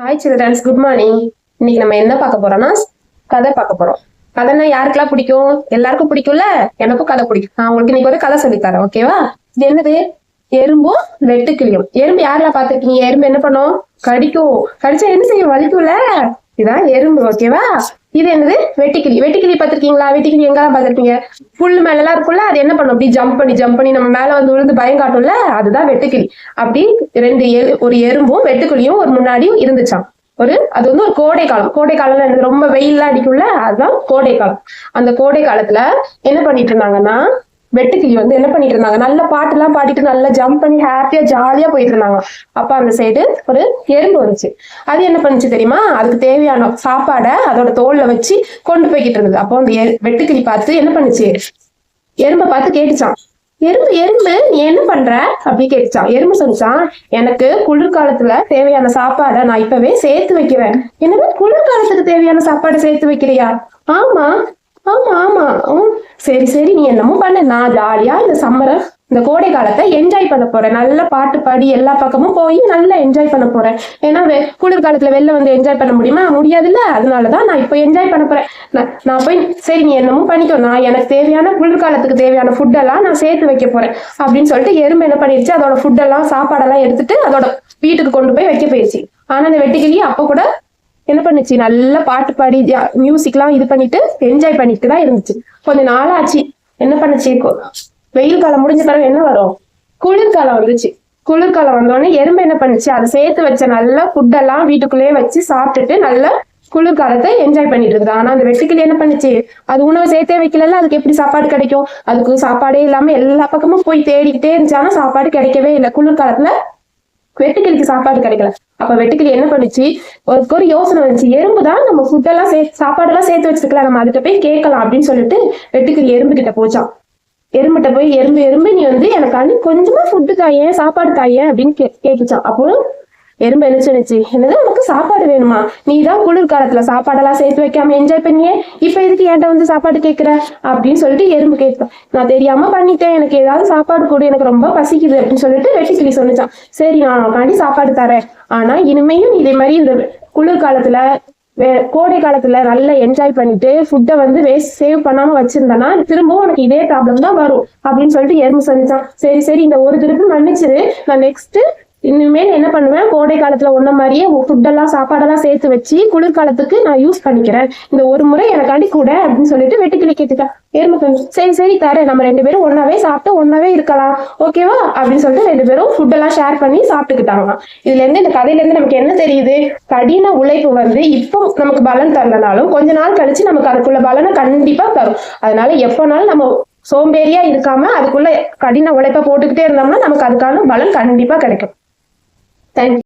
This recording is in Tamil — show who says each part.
Speaker 1: ஹாய் சில்ட்ரன்ஸ் குட் மார்னிங் இன்னைக்கு நம்ம என்ன பார்க்க போறோம்னா கதை பார்க்க போறோம். கதைன்னா யாருக்கெல்லாம் பிடிக்கும்? எல்லாருக்கும் பிடிக்கும்ல? எனக்கும் கதை பிடிக்கும். நான் உங்களுக்கு இன்னைக்கு ஒரு கதை சொல்லித்தரேன் ஓகேவா இது என்னது? எறும்பும் வெட்டுக்கிளியும். எறும்பு யாரெல்லாம் பார்த்திருக்கீங்க? எறும்பு என்ன பண்ணும்? கடிக்கும். கடிச்சா என்ன செய்யும்? வலிக்கும்ல? இதுதான் எறும்பு ஓகேவா இது என்னது? வெட்டிக்கிளி. வெட்டிக்கிளி பாத்திருக்கீங்களா வெட்டுக்கிளி எங்கெல்லாம் பார்த்திருப்பீங்க? புல் மேல எல்லாம் இருக்கும்ல அது என்ன பண்ணும்? அப்படி ஜம்ப் பண்ணி ஜம்ப் பண்ணி நம்ம மேல வந்து விழுந்து பயம் காட்டும்ல அதுதான் வெட்டுக்கிளி. அப்படி ரெண்டு எரு ஒரு எறும்பும் வெட்டுக்கிளியும் ஒரு முன்னாடியும் இருந்துச்சாம். ஒரு அது வந்து ஒரு கோடை காலம். கோடை காலம்ல எனக்கு ரொம்ப வெயில்லாம் அடிக்கும்ல அதுதான் கோடை காலம். அந்த கோடை காலத்துல என்ன பண்ணிட்டு இருந்தாங்கன்னா வெட்டுக்கிளி வந்து என்ன பண்ணிட்டு இருந்தாங்க நல்ல பாட்டுலாம் பாடிட்டு நல்லா ஜம்ப் பண்ணி ஹாப்பியா ஜாலியா போயிட்டு இருந்தாங்க அப்ப அந்த சைடு ஒரு எறும்பு வந்துச்சு. அது என்ன பண்ணுச்சு தெரியுமா? அதுக்கு தேவையான சாப்பாடை அதோட தோல்ல வச்சு கொண்டு போய்கிட்டு இருந்தது. அப்போ அந்த வெட்டுக்கிளி பார்த்து என்ன பண்ணுச்சு? எறும்பை பார்த்து கேட்டுச்சான் எறும்பு எறும்பு நீ என்ன பண்ற? அப்படி கேட்டுச்சான் எறும்பு சொல்லிச்சான் எனக்கு குளிர்காலத்துல தேவையான சாப்பாடை நான் இப்பவே சேர்த்து வைக்கிறேன். என்னது? குளிர்காலத்துக்கு தேவையான சாப்பாடை சேர்த்து வைக்கிறியா? ஆமா ஆமா ஆமா. உம், சரி சரி நீ என்னமோ பண்ண. நான் ஜாலியா இந்த சம்மரை இந்த கோடை காலத்தை என்ஜாய் பண்ண போறேன். நல்ல பாட்டு பாடி எல்லா பக்கமும் போய் நல்லா என்ஜாய் பண்ண போறேன். ஏன்னா வெ- குளிர்காலத்துல வெளில வந்து என்ஜாய் பண்ண முடியுமா? முடியாதுல்ல. அதனாலதான் நான் இப்போ என்ஜாய் பண்ண போறேன். நான் நான் போய் சரி நீ என்னமோ பண்ணிக்கோ. நான் எனக்கு தேவையான குளிர்காலத்துக்கு தேவையான ஃபுட்டெல்லாம் நான் சேர்த்து வைக்க போறேன். அப்படின்னு சொல்லிட்டு எறும்பு என்ன பண்ணிருச்சு? அதோட ஃபுட்டெல்லாம் சாப்பாடெல்லாம் எடுத்துட்டு அதோட வீட்டுக்கு கொண்டு போய் வைக்க போயிடுச்சு ஆனா அந்த வெட்டுக்கிளி அப்ப கூட என்ன பண்ணுச்சு? நல்லா பாட்டு பாடி மியூசிக்லாம் இது பண்ணிட்டு என்ஜாய் பண்ணிட்டு தான் இருந்துச்சு. கொஞ்ச நாள் ஆச்சு என்ன பண்ணுச்சு? வெயில் காலம் முடிஞ்ச பிறகு என்ன வரும்? குளிர்காலம் வந்துச்சு. குளிர்காலம் வந்தோடனே எறும்பு என்ன பண்ணுச்சு? அதை சேர்த்து வச்ச நல்ல ஃபுட்டெல்லாம் வீட்டுக்குள்ளேயே வச்சு சாப்பிட்டுட்டு நல்லா குளிர்காலத்தை என்ஜாய் பண்ணிட்டு இருக்குது. ஆனா அந்த வெட்டுக்கிளி என்ன பண்ணுச்சு? அது உணவு சேர்த்தே வைக்கலல்ல? அதுக்கு எப்படி சாப்பாடு கிடைக்கும்? அதுக்கு சாப்பாடே இல்லாம எல்லா பக்கமும் போய் தேடிக்கிட்டே இருந்துச்சு. ஆனா சாப்பாடு கிடைக்கவே இல்லை. குளிர்காலத்துல வெட்டுக்கிளிக்கு சாப்பாடு கிடைக்கல. அப்ப வெட்டுக்கிளி என்ன பண்ணுச்சு? ஒரு ஒரு யோசனை வந்துச்சு. எறும்பு தான் நம்ம ஃபுட்டெல்லாம் சே சாப்பாடெல்லாம் சேர்த்து வச்சிருக்கலாம் நம்ம அதுகிட்ட போய் கேட்கலாம் அப்படின்னு சொல்லிட்டு வெட்டுக்கிளி எறும்பு கிட்ட போச்சான் எறும்புகிட்ட போய் எறும்பு எறும்பு நீ வந்து எனக்கு எனக்காண்டி கொஞ்சமா ஃபுட்டு தாயே சாப்பாடு தாயே அப்படின்னு கே கேட்டுச்சான் அப்போ எறும்பு எழுச்சிடுச்சு என்னது உனக்கு சாப்பாடு வேணுமா? நீ தான் குளிர்காலத்துல சாப்பாடெல்லாம் சேர்த்து வைக்காம என்ஜாய் பண்ணியே இப்ப எதுக்கு என்கிட்ட வந்து சாப்பாடு கேட்குற அப்படின்னு சொல்லிட்டு எறும்பு கேட்பேன் நான் தெரியாம பண்ணிட்டேன் எனக்கு ஏதாவது சாப்பாடு கொடு எனக்கு ரொம்ப பசிக்குது அப்படின்னு சொல்லிட்டு வெட்டிக்கிளி சொன்னிச்சான். சரி நான் உனக்காண்டி சாப்பாடு தரேன். ஆனா இனிமேயும் இதே மாதிரி இந்த குளிர்காலத்துல வே- கோடை காலத்துல நல்லா என்ஜாய் பண்ணிட்டு ஃபுட்டை வந்து வேஸ்ட் சேவ் பண்ணாம வச்சிருந்தேன்னா திரும்பவும் உனக்கு இதே ப்ராப்ளம் தான் வரும் அப்படின்னு சொல்லிட்டு எறும்பு சொன்னிச்சான். சரி சரி இந்த ஒரு திருப்பி மன்னிச்சிரு. நான் நெக்ஸ்ட் இனிமேல் என்ன பண்ணுவேன்? கோடை காலத்துல ஒன்ன மாதிரியே ஃபுட்டெல்லாம் சாப்பாடெல்லாம் சேர்த்து வச்சு குளிர்காலத்துக்கு நான் யூஸ் பண்ணிக்கிறேன். இந்த ஒரு முறை எனக்காண்டி கூட அப்படின்னு சொல்லிட்டு வெட்டுக்கிளி கேட்டுட்டா எறும்பு சரி சரி தரேன். நம்ம ரெண்டு பேரும் ஒன்னாவே சாப்பிட்டு ஒன்னாவே இருக்கலாம். ஓகேவா அப்படின்னு சொல்லிட்டு ரெண்டு பேரும் ஃபுட்டெல்லாம் ஷேர் பண்ணி சாப்பிட்டுக்கிட்டாங்க இதுல இருந்து இந்த கதையில இருந்து நமக்கு என்ன தெரியுது? கடின உழைப்பு வந்து இப்போ நமக்கு பலன் தரலனாலும் கொஞ்ச நாள் கழிச்சு நமக்கு அதுக்குள்ள பலனை கண்டிப்பா தரும். அதனால எப்போனாலும் நம்ம சோம்பேறியா இருக்காம அதுக்குள்ள கடின உழைப்பை போட்டுக்கிட்டே இருந்தோம்னா நமக்கு அதுக்கான பலன் கண்டிப்பா கிடைக்கும். Thank